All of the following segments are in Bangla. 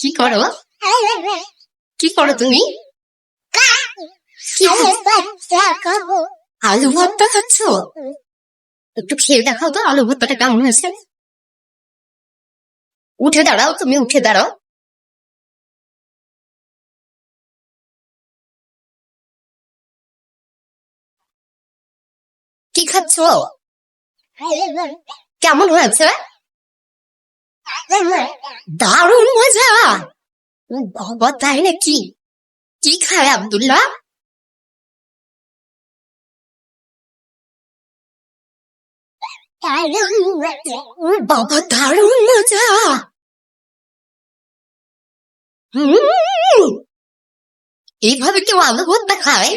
কি করো কি করো তুমি আলু ভর্তা খাচ্ছ একটু খেয়ে দেখাও তো আলু ভর্তাটা কেমন হয়েছে উঠে দাঁড়াও তুমি উঠে দাঁড়াও কি খাচ্ছ? কেমন হয়েছে? দারুণ মজা। বাবা তাই নাকি? কি খায় আব্দুল্লাহ? বাবা দারুণ মজা। এইভাবে কেউ আলু ভর্তা খায়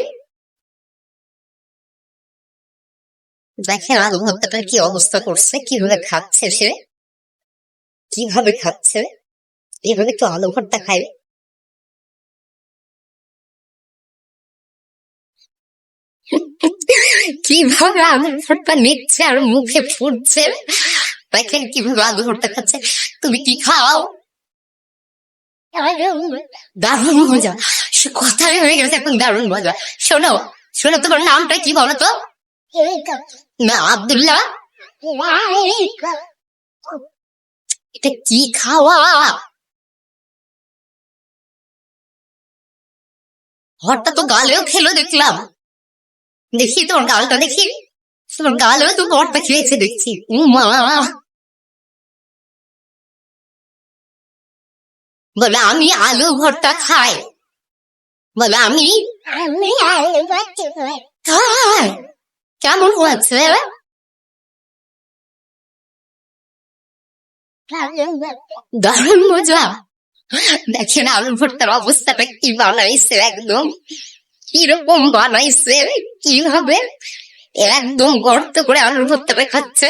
দেখেন আলু ভর্তাটা কি অবস্থা করছে, কীভাবে খাচ্ছে সে? কীভাবে খাচ্ছে? এভাবে একটু আলু ভর্তা খায় কীভাবে আলু ভর্তা নিচ্ছে আর মুখে ফুটছে? দেখেন কীভাবে আলু ভর্তা খাচ্ছে। তুমি কি খাও? দারুণ মজা। সে কথাই হয়ে গেছে এখন দারুণ মজা। শোনো শোনো তোমার নামটা কি বলো তো? না আব্দুল্লাহ। এটা কি খাওয়া হঠাৎ তো গালেও খেলো দেখলাম দেখি তোমার গালটা দেখি তোমার গালেও তো হটটা খেয়েছে দেখছি বলে আমি আলু ভর্তা খাই বলে আমি খাই কেমন হয়েছে দারুণ মজা দেখেন আলু ভর্তার অবস্থাটা কি বানাইছে একদম, কীরকম বানাইছে, কীভাবে একদম গর্ত করে আলু ভর্তাটা খাচ্ছে।